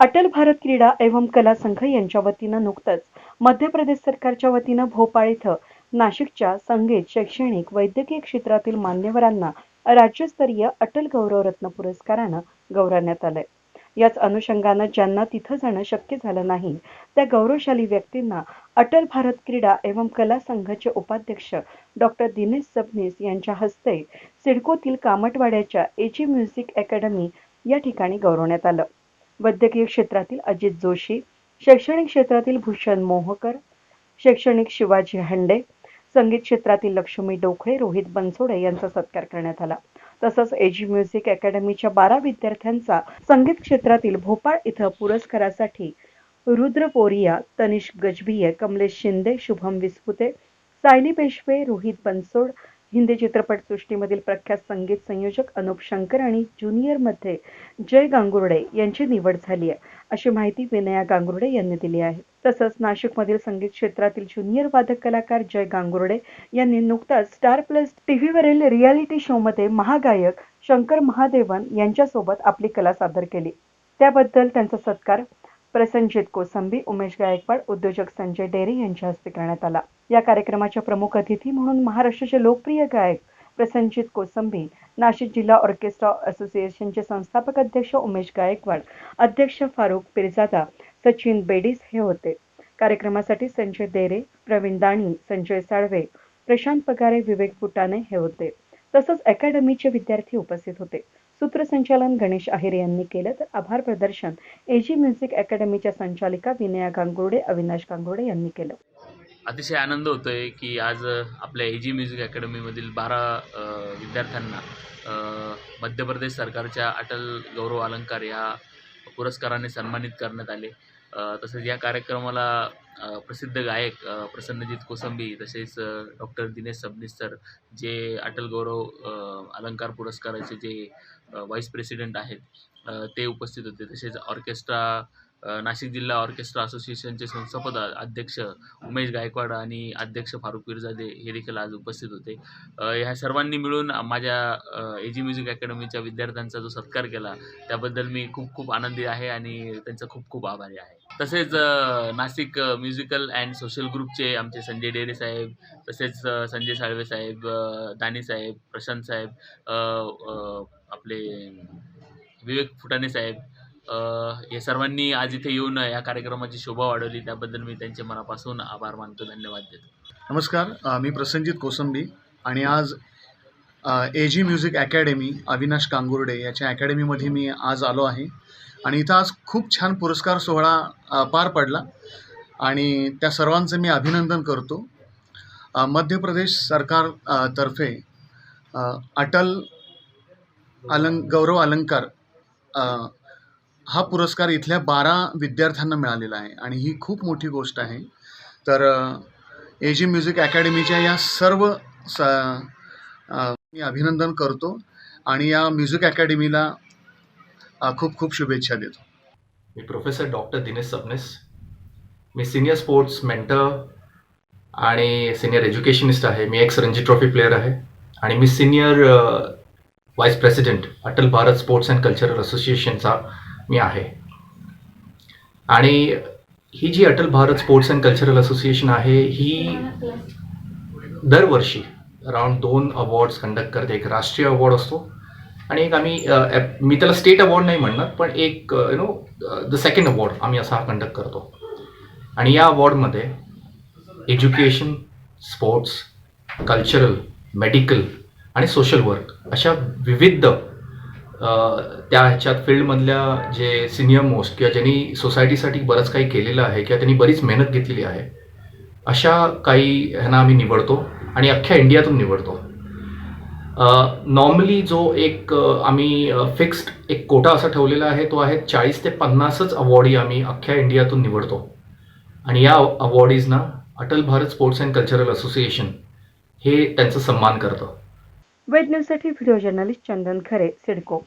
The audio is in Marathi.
अटल भारत क्रीडा एवं कला संघ यांच्या वतीनं नुकतंच मध्य प्रदेश सरकारच्या वतीनं भोपाळ इथं नाशिकच्या संगीत शैक्षणिक वैद्यकीय क्षेत्रातील मान्यवरांना राज्यस्तरीय अटल गौरवरत्न पुरस्कारानं गौरवण्यात आलंय. याच अनुषंगानं ज्यांना तिथं जाणं शक्य झालं नाही त्या गौरवशाली व्यक्तींना अटल भारत क्रीडा एवं कला संघाचे उपाध्यक्ष डॉक्टर दिनेश सबनीस यांच्या हस्ते सिडकोतील कामटवाड्याच्या एजी म्युझिक अकॅडमी या ठिकाणी गौरवण्यात आलं. वैद्यकीय क्षेत्रातील अजित जोशी शैक्षणिक क्षेत्रातील भूषण मोहकर शैक्षणिक शिवाजी हंडे संगीत क्षेत्रातील लक्ष्मी डोखळे रोहित बनसोडे यांचा सत्कार करण्यात आला. तसंच एजी म्युझिक अकॅडमीच्या बारा विद्यार्थ्यांचा संगीत क्षेत्रातील भोपाळ इथं पुरस्कारासाठी रुद्र पोरिया तनिष गजभिये कमलेश शिंदे शुभम विस्पुते सायली पेशवे रोहित बनसोड हिंदी चित्रपटसृष्टीमधील प्रख्यात संगीत संयोजक अनुप शंकर आणि ज्युनियरमध्ये जय गांगुर्डे यांची निवड झाली आहे. अशी माहिती विनया गांगुर्डे यांनी दिली आहे. तसंच नाशिकमधील संगीत क्षेत्रातील ज्युनियर वादक कलाकार जय गांगुर्डे यांनी नुकताच स्टार प्लस टीव्हीवरील रियालिटी शोमध्ये महागायक शंकर महादेवन यांच्यासोबत आपली कला सादर केली. त्याबद्दल त्यांचा सत्कार प्रसंजित कोसंबी उमेश गायकवाड उद्योजक संजय डेरे यांच्या हस्ते करण्यात आला. या कार्यक्रमाच्या प्रमुख अतिथी म्हणून महाराष्ट्राचे लोकप्रिय गायक प्रसंजित कोसंबी नाशिक जिल्हा ऑर्केस्ट्रा असोसिएशनचे संस्थापक अध्यक्ष उमेश गायकवाड अध्यक्ष फारुख पिरजादा सचिन बेडीस हे होते. कार्यक्रमासाठी संजय देरे प्रवीण दाणी संजय साळवे प्रशांत पगारे विवेक फुटाणे हे होते. तसंच अकॅडमीचे विद्यार्थी उपस्थित होते. सूत्रसंचालन गणेश आहेर यांनी केलं. तर आभार प्रदर्शन एजी म्युझिक अकॅडमीच्या संचालिका विनया गांगुर्डे अविनाश गांगुर्डे यांनी केलं. अतिशय आनंद होतोय की आज आपल्या एजी म्युझिक अकॅडमीमधील बारा विद्यार्थ्यांना मध्य प्रदेश सरकारच्या अटल गौरव अलंकार या पुरस्काराने सन्मानित करण्यात आले. तसेच या कार्यक्रमाला प्रसिद्ध गायक प्रसन्नजित कोसंबी तसेच डॉक्टर दिनेश सबनीस सर जे अटल गौरव अलंकार पुरस्काराचे जे व्हाईस प्रेसिडेंट आहेत ते उपस्थित होते. तसेच ऑर्केस्ट्रा नाशिक जिल्हा ऑर्केस्ट्रा असोसिएशनचे संस्थापक अध्यक्ष उमेश गायकवाड आणि अध्यक्ष फारुक पिरजादे हे देखील आज उपस्थित होते. ह्या सर्वांनी मिळून माझ्या ए जी म्युझिक अकॅडमीच्या विद्यार्थ्यांचा जो सत्कार केला त्याबद्दल मी खूप खूप आनंदी आहे आणि त्यांचा खूप खूप आभारी आहे. तसेच नाशिक म्युझिकल अँड सोशल ग्रुपचे आमचे संजय डेरे साहेब तसेच संजय साळवे साहेब दानी साहेब प्रशांत साहेब आपले विवेक फुटाणे साहेब हे सर्वांनी आज इथे येऊन या कार्यक्रमाची शोभा वाढवली. त्याबद्दल मी त्यांचे मनापासून आभार मानतो. धन्यवाद देतो. नमस्कार. मी प्रसन्नजित कोसंबी आणि आज A G music academy Avinash Kangurde याच्या अकॅडमीमध्ये मी आज आलो आहे. आणि इथं आज खूप छान पुरस्कार सोहळा पार पडला. आणि त्या सर्वांचं मी अभिनंदन करतो. मध्य प्रदेश सरकार तर्फे अटल अलंक गौरव अलंकार हा पुरस्कार इथल्या बारा विद्यार्थ्यांना मिळालेला आहे आणि ही खूप मोठी गोष्ट आहे. तर ए जी म्युझिक अकॅडमीच्या या सर्व स मी अभिनंदन करतो आणि या म्युझिक अकॅडमीला खूप खूप शुभेच्छा देतो. मी प्रोफेसर डॉक्टर दिनेश सबनेस मी सिनियर स्पोर्ट्स मेंटर आणि सिनियर एज्युकेशनिस्ट आहे. मी एक्स रणजी ट्रॉफी प्लेअर आहे आणि मी senior vice president Atal Bharat sports and cultural असोसिएशनचा मी आहे. आणि ही जी Atal Bharat sports and cultural association आहे ही दरवर्षी अराउंड दोन अवॉर्ड्स कंडक्ट करते. एक राष्ट्रीय अवॉर्ड असतो आणि एक आम्ही मी त्याला स्टेट अवॉर्ड नाही म्हणणार पण एक you know the second award आम्ही असा हा कंडक्ट करतो. आणि या अवॉर्डमध्ये एज्युकेशन स्पोर्ट्स कल्चरल मेडिकल आणि सोशल वर्क अशा विविध त्या ह्याच्यात फील्डमधल्या जे सिनियर मोस्ट किंवा ज्यांनी सोसायटीसाठी बरंच काही केलेलं आहे किंवा त्यांनी बरीच मेहनत घेतलेली आहे अशा काही ह्यांना आम्ही निवडतो आणि अख्ख्या इंडियातून निवडतो. नॉर्मली जो एक आम्ही फिक्स्ड एक कोटा असा ठेवलेला आहे तो आहे चाळीस ते पन्नासच अवॉर्डी आम्ही अख्ख्या इंडियातून निवडतो. आणि या अवॉर्डीजना Atal Bharat sports and cultural association हे त्यांचा सन्मान करतं. वेद न्यूजसाठी व्हिडिओ जर्नलिस्ट चंदन खरे सिडको.